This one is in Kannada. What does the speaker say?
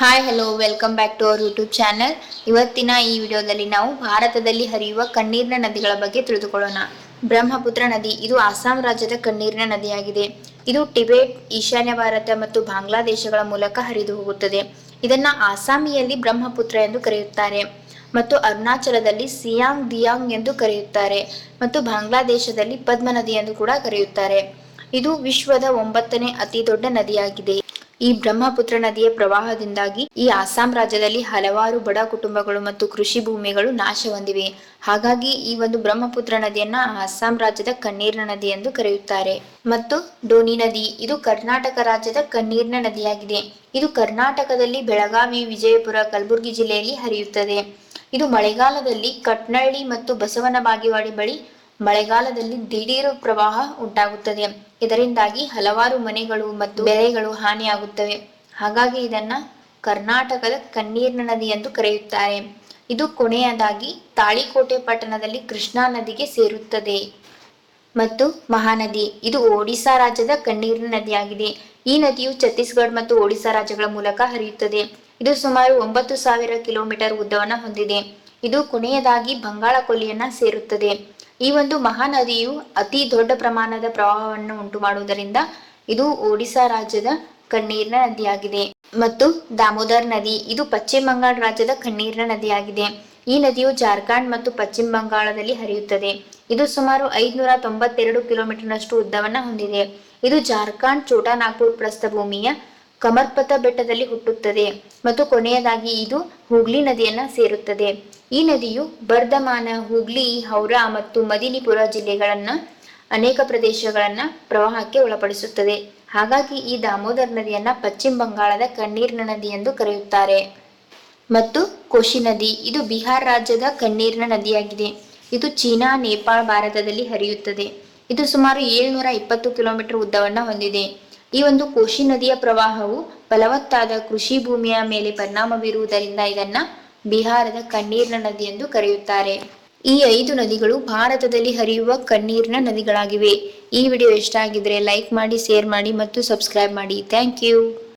Hi hello welcome back to our YouTube channel ಇವತ್ತಿನ ಈ ವಿಡಿಯೋದಲ್ಲಿ ನಾವು ಭಾರತದಲ್ಲಿ ಹರಿಯುವ ಕಣ್ಣೀರಿನ ನದಿಗಳ ಬಗ್ಗೆ ತಿಳಿದುಕೊಳ್ಳೋಣ. ಬ್ರಹ್ಮಪುತ್ರ ನದಿ, ಇದು ಅಸ್ಸಾಂ ರಾಜ್ಯದ ಕಣ್ಣೀರಿನ ನದಿಯಾಗಿದೆ. ಇದು ಟಿಬೆಟ್, ಈಶಾನ್ಯ ಭಾರತ ಮತ್ತು ಬಾಂಗ್ಲಾದೇಶಗಳ ಮೂಲಕ ಹರಿದು ಹೋಗುತ್ತದೆ. ಇದನ್ನ ಆಸಾಮಿಯಲ್ಲಿ ಬ್ರಹ್ಮಪುತ್ರ ಎಂದು ಕರೆಯುತ್ತಾರೆ. ಮತ್ತು ಅರುಣಾಚಲದಲ್ಲಿ ಸಿಯಾಂಗ್ ದಿಯಾಂಗ್ ಎಂದು ಕರೆಯುತ್ತಾರೆ. ಮತ್ತು ಬಾಂಗ್ಲಾದೇಶದಲ್ಲಿ ಪದ್ಮ ನದಿ ಎಂದು ಕೂಡ ಕರೆಯುತ್ತಾರೆ. ಇದು ವಿಶ್ವದ ಒಂಬತ್ತನೇ ಅತಿ ದೊಡ್ಡ ನದಿಯಾಗಿದೆ. ಈ ಬ್ರಹ್ಮಪುತ್ರ ನದಿಯ ಪ್ರವಾಹದಿಂದಾಗಿ ಈ ಅಸ್ಸಾಂ ರಾಜ್ಯದಲ್ಲಿ ಹಲವಾರು ಬಡ ಕುಟುಂಬಗಳು ಮತ್ತು ಕೃಷಿ ಭೂಮಿಗಳು ನಾಶ ಹೊಂದಿವೆ. ಹಾಗಾಗಿ ಈ ಒಂದು ಬ್ರಹ್ಮಪುತ್ರ ನದಿಯನ್ನ ಅಸ್ಸಾಂ ರಾಜ್ಯದ ಕಣ್ಣೀರಿನ ನದಿ ಎಂದು ಕರೆಯುತ್ತಾರೆ. ಮತ್ತು ಡೋನಿ ನದಿ, ಇದು ಕರ್ನಾಟಕ ರಾಜ್ಯದ ಕಣ್ಣೀರಿನ ನದಿಯಾಗಿದೆ. ಇದು ಕರ್ನಾಟಕದಲ್ಲಿ ಬೆಳಗಾವಿ, ವಿಜಯಪುರ, ಕಲಬುರಗಿ ಜಿಲ್ಲೆಯಲ್ಲಿ ಹರಿಯುತ್ತದೆ. ಇದು ಮಳೆಗಾಲದಲ್ಲಿ ಕಟ್ನಳ್ಳಿ ಮತ್ತು ಬಸವನ ಬಾಗೇವಾಡಿ ಬಳಿ ಮಳೆಗಾಲದಲ್ಲಿ ದಿಢೀರು ಪ್ರವಾಹ ಉಂಟಾಗುತ್ತದೆ. ಇದರಿಂದಾಗಿ ಹಲವಾರು ಮನೆಗಳು ಮತ್ತು ಬೆಳೆಗಳು ಹಾನಿಯಾಗುತ್ತವೆ. ಹಾಗಾಗಿ ಇದನ್ನ ಕರ್ನಾಟಕದ ಕಣ್ಣೀರಿನ ನದಿ ಎಂದು ಕರೆಯುತ್ತಾರೆ. ಇದು ಕೊನೆಯದಾಗಿ ತಾಳಿಕೋಟೆ ಪಟ್ಟಣದಲ್ಲಿ ಕೃಷ್ಣಾ ನದಿಗೆ ಸೇರುತ್ತದೆ. ಮತ್ತು ಮಹಾನದಿ. ಇದು ಒಡಿಶಾ ರಾಜ್ಯದ ಕಣ್ಣೀರಿನ ನದಿಯಾಗಿದೆ. ಈ ನದಿಯು ಛತ್ತೀಸ್ಗಢ ಮತ್ತು ಒಡಿಶಾ ರಾಜ್ಯಗಳ ಮೂಲಕ ಹರಿಯುತ್ತದೆ. ಇದು ಸುಮಾರು ಒಂಬತ್ತು ಸಾವಿರ ಕಿಲೋಮೀಟರ್ ಉದ್ದವನ್ನು ಹೊಂದಿದೆ. ಇದು ಕೊನೆಯದಾಗಿ ಬಂಗಾಳ ಕೊಲ್ಲಿಯನ್ನ ಸೇರುತ್ತದೆ. ಈ ಒಂದು ಮಹಾನದಿಯು ಅತಿ ದೊಡ್ಡ ಪ್ರಮಾಣದ ಪ್ರವಾಹವನ್ನು ಉಂಟು ಮಾಡುವುದರಿಂದ ಇದು ಒಡಿಶಾ ರಾಜ್ಯದ ಕಣ್ಣೀರಿನ ನದಿಯಾಗಿದೆ. ಮತ್ತು ದಾಮೋದರ್ ನದಿ, ಇದು ಪಶ್ಚಿಮ ಬಂಗಾಳ ರಾಜ್ಯದ ಕಣ್ಣೀರಿನ ನದಿಯಾಗಿದೆ. ಈ ನದಿಯು ಜಾರ್ಖಂಡ್ ಮತ್ತು ಪಶ್ಚಿಮ ಬಂಗಾಳದಲ್ಲಿ ಹರಿಯುತ್ತದೆ. ಇದು ಸುಮಾರು ಐದುನೂರ ತೊಂಬತ್ತೆರಡು ಕಿಲೋಮೀಟರ್ನಷ್ಟು ಉದ್ದವನ್ನ ಹೊಂದಿದೆ. ಇದು ಜಾರ್ಖಂಡ್ ಚೋಟಾ ನಾಗ್ಪುರ್ ಪ್ರಸ್ಥಭೂಮಿಯ ಕಮರ್ಪತ ಬೆಟ್ಟದಲ್ಲಿ ಹುಟ್ಟುತ್ತದೆ ಮತ್ತು ಕೊನೆಯದಾಗಿ ಇದು ಹುಗ್ಲಿ ನದಿಯನ್ನ ಸೇರುತ್ತದೆ. ಈ ನದಿಯು ಬರ್ಧಮಾನ, ಹುಗ್ಲಿ, ಹೌರಾ ಮತ್ತು ಮದಿನಿಪುರ ಜಿಲ್ಲೆಗಳನ್ನ ಅನೇಕ ಪ್ರದೇಶಗಳನ್ನ ಪ್ರವಾಹಕ್ಕೆ ಒಳಪಡಿಸುತ್ತದೆ. ಹಾಗಾಗಿ ಈ ದಾಮೋದರ್ ನದಿಯನ್ನ ಪಶ್ಚಿಮ ಬಂಗಾಳದ ಕಣ್ಣೀರಿನ ನದಿ ಎಂದು ಕರೆಯುತ್ತಾರೆ. ಮತ್ತು ಕೋಶಿ ನದಿ, ಇದು ಬಿಹಾರ್ ರಾಜ್ಯದ ಕಣ್ಣೀರಿನ ನದಿಯಾಗಿದೆ. ಇದು ಚೀನಾ, ನೇಪಾಳ, ಭಾರತದಲ್ಲಿ ಹರಿಯುತ್ತದೆ. ಇದು ಸುಮಾರು ಏಳ್ನೂರ ಇಪ್ಪತ್ತು ಕಿಲೋಮೀಟರ್ ಉದ್ದವನ್ನ ಹೊಂದಿದೆ. ಈ ಒಂದು ಕೋಶಿ ನದಿಯ ಪ್ರವಾಹವು ಫಲವತ್ತಾದ ಕೃಷಿ ಭೂಮಿಯ ಮೇಲೆ ಪರಿಣಾಮ ಬೀರುವುದರಿಂದ ಇದನ್ನ ಬಿಹಾರದ ಕಣ್ಣೀರಿನ ನದಿ ಎಂದು ಕರೆಯುತ್ತಾರೆ. ಈ ಐದು ನದಿಗಳು ಭಾರತದಲ್ಲಿ ಹರಿಯುವ ಕಣ್ಣೀರಿನ ನದಿಗಳಾಗಿವೆ. ಈ ವಿಡಿಯೋ ಇಷ್ಟ ಆಗಿದ್ರೆ ಲೈಕ್ ಮಾಡಿ, ಶೇರ್ ಮಾಡಿ ಮತ್ತು ಸಬ್ಸ್ಕ್ರೈಬ್ ಮಾಡಿ. Thank you.